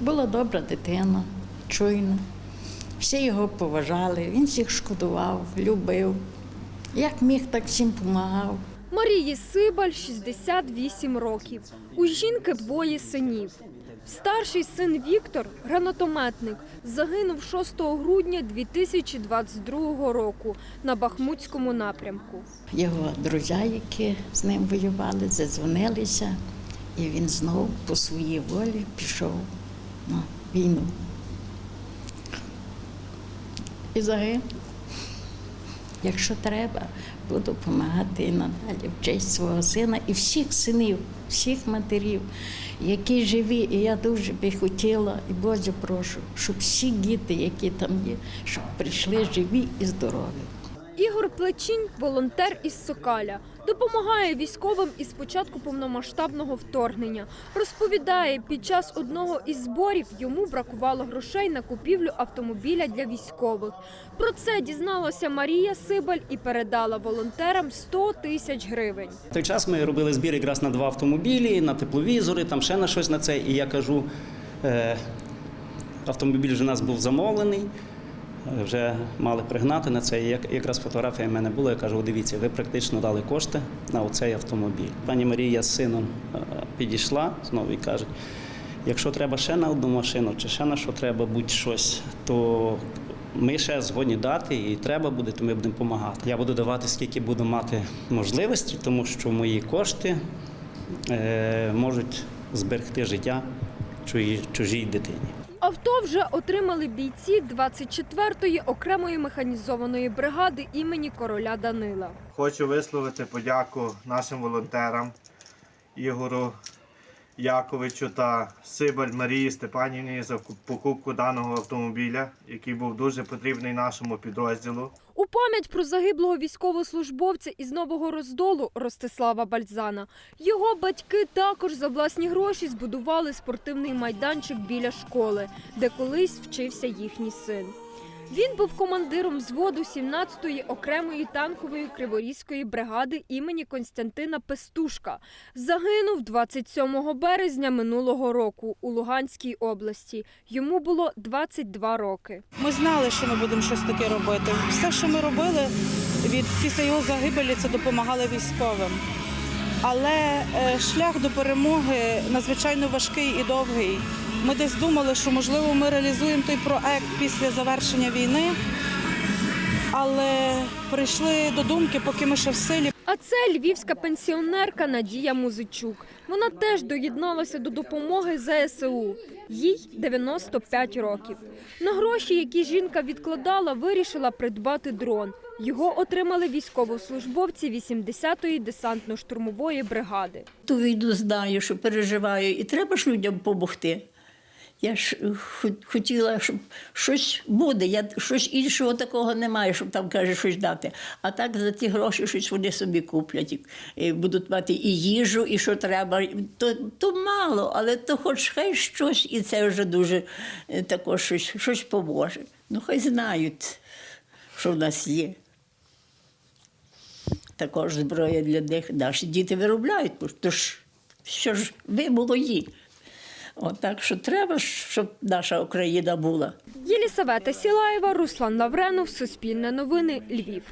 Була добра дитина, чуйна. Всі його поважали, він всіх шкодував, любив. Як міг, так всім допомагав. Марії Сибаль 68 років. У жінки двоє синів. Старший син Віктор, гранатометник, загинув 6 грудня 2022 року на Бахмутському напрямку. Його друзі, які з ним воювали, задзвонилися, і він знову по своїй волі пішов на війну. І загинув. Якщо треба, буду допомагати і надалі в честь свого сина і всіх синів, всіх матерів, які живі. І я дуже би хотіла, і Боже прошу, щоб всі діти, які там є, щоб прийшли живі і здорові. Ігор Плечінь волонтер із Сокаля. Допомагає військовим із початку повномасштабного вторгнення. Розповідає, під час одного із зборів йому бракувало грошей на купівлю автомобіля для військових. Про це дізналася Марія Сибаль і передала волонтерам 100 тисяч гривень. В той час ми робили збір якраз на два автомобілі, на тепловізори, там ще на щось на це. І я кажу, е, автомобіль вже у нас був замовлений, вже мали пригнати на це. І як- якраз фотографія в мене була. Я кажу, дивіться, ви практично дали кошти на оцей автомобіль. Пані Марія з сином е, підійшла знову і каже, якщо треба ще на одну машину, чи ще на що треба будь-щось, то ми ще згодні дати, і треба буде, то ми будемо допомагати. Я буду давати, скільки буду мати можливості, тому що мої кошти е, можуть зберегти життя чужій, чужій дитині. Авто вже отримали бійці 24-ї окремої механізованої бригади імені короля Данила. Хочу висловити подяку нашим волонтерам Ігору Яковичу та Сибаль Марії Степанівні за покупку даного автомобіля, який був дуже потрібний нашому підрозділу. У пам'ять про загиблого військовослужбовця із Нового Роздолу Ростислава Бальзана. Його батьки також за власні гроші збудували спортивний майданчик біля школи, де колись вчився їхній син. Він був командиром взводу 17-ї окремої танкової криворізької бригади імені Константина Пестушка. Загинув 27 березня минулого року у Луганській області. Йому було 22 роки. Ми знали, що ми будемо щось таке робити. Все, що ми робили від після його загибелі, це допомагали військовим. Але е, шлях до перемоги надзвичайно важкий і довгий. Ми десь думали, що можливо ми реалізуємо той проект після завершення війни, але прийшли до думки, поки ми ще в силі. А це львівська пенсіонерка Надія Музичук. Вона теж доєдналася до допомоги ЗСУ. Їй 95 років. На гроші, які жінка відкладала, вирішила придбати дрон. Його отримали військовослужбовці 80-ї десантно-штурмової бригади. ту війну знаю, що переживаю, і треба ж людям допомогти. Я ж е, хотіла, щоб щось буде. Я щось іншого такого немає, щоб там каже щось дати. А так за ті гроші щось вони собі куплять. І, будуть мати і їжу, і що треба. То, то мало, але то хоч хай щось, і це вже дуже е, також щось, щось поможе. Ну, хай знають, що в нас є. Також зброя для них наші діти виробляють, то ж що ж ви молоді. От так що треба, щоб наша Україна була. Єлісавета Сілаєва, Руслан Лавренов, Суспільне новини, Львів.